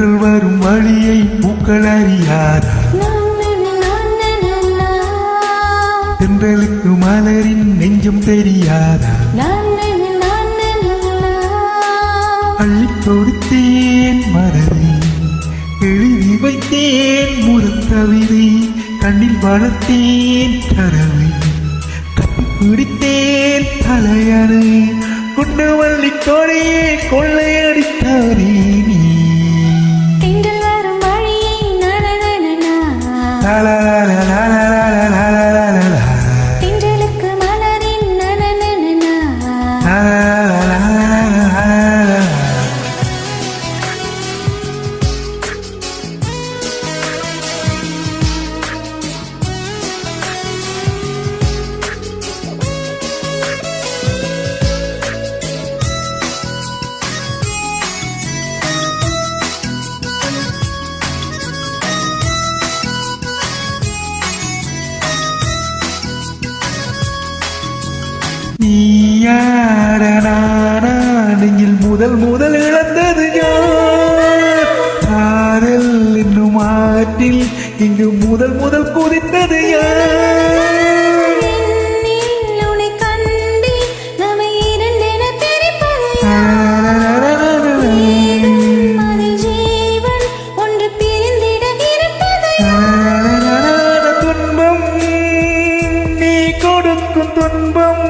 தென்றல் வரும் வழியை பூக்கள் அறியாதா தென்றலுக்கு மலரின் நெஞ்சம் தெரியாதா அள்ளி கொடுத்தேன் மறதி எழுதி வைத்தேன் முறுத்தவிதி கண்ணில் வளர்த்தேன் கரவை கட்டி பிடித்தேன் தலையணை குண்டு வள்ளி கொள்ளையடித்தாரேன் நீயார நானானில் முதல் முதல் இழந்தது யாரல் என்னும் ஆற்றில் இங்கு முதல் முதல் குதித்தது யார்? துன்பம் நீ கொடுக்கும் துன்பம்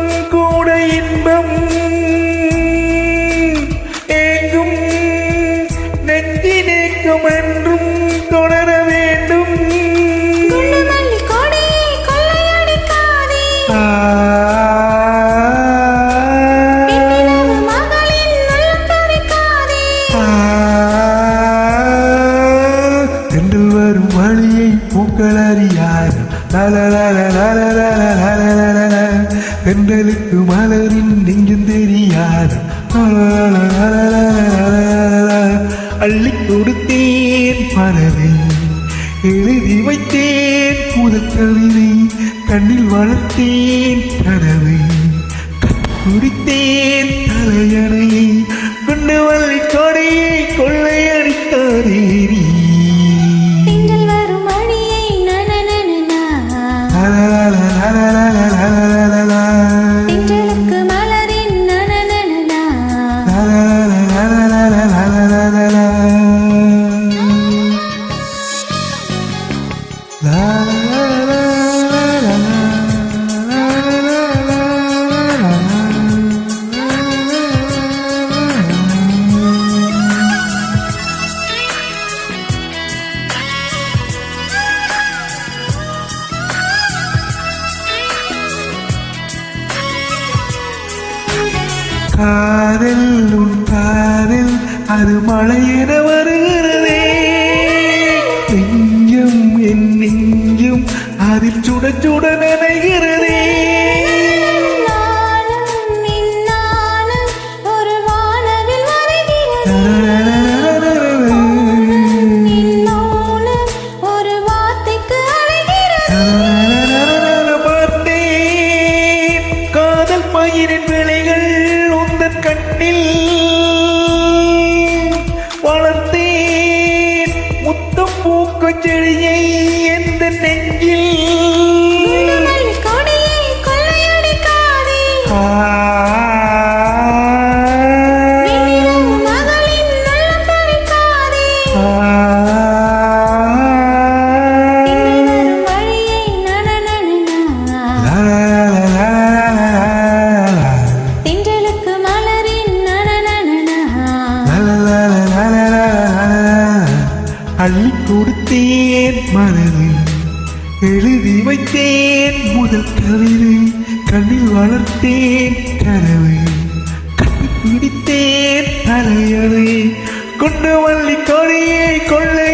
தென்றலுக்கு மலரின் நெஞ்சும் தெரியாது. அள்ளி கொடுத்தேன் மலரை எழுதி வைத்தேன் முதல் கவிதை கண்ணில் வளர்த்தேன் கனவை குடித்தேன் தலையணையை கொண்டு வள்ளி கொடையை கொள்ளையடித்தாரேரி வரும் மணியை நன காதல் உன் காதல் அது மழையென வருகிறதே. நெஞ்சும் என் நெஞ்சும் அதில் சுட சுட நினைகிறதே. திங்களுக்கு மலரின் நனநனனா அள்ளி கொடுத்தேன் மனதில் எழுதி வைத்தேன் முதல் கவிதை கண்ணில் வளர்த்தேன் கனவை. கட்டி பிடித்தேன் தலையணை. கொண்டு வள்ளி கொடியை கொள்ளை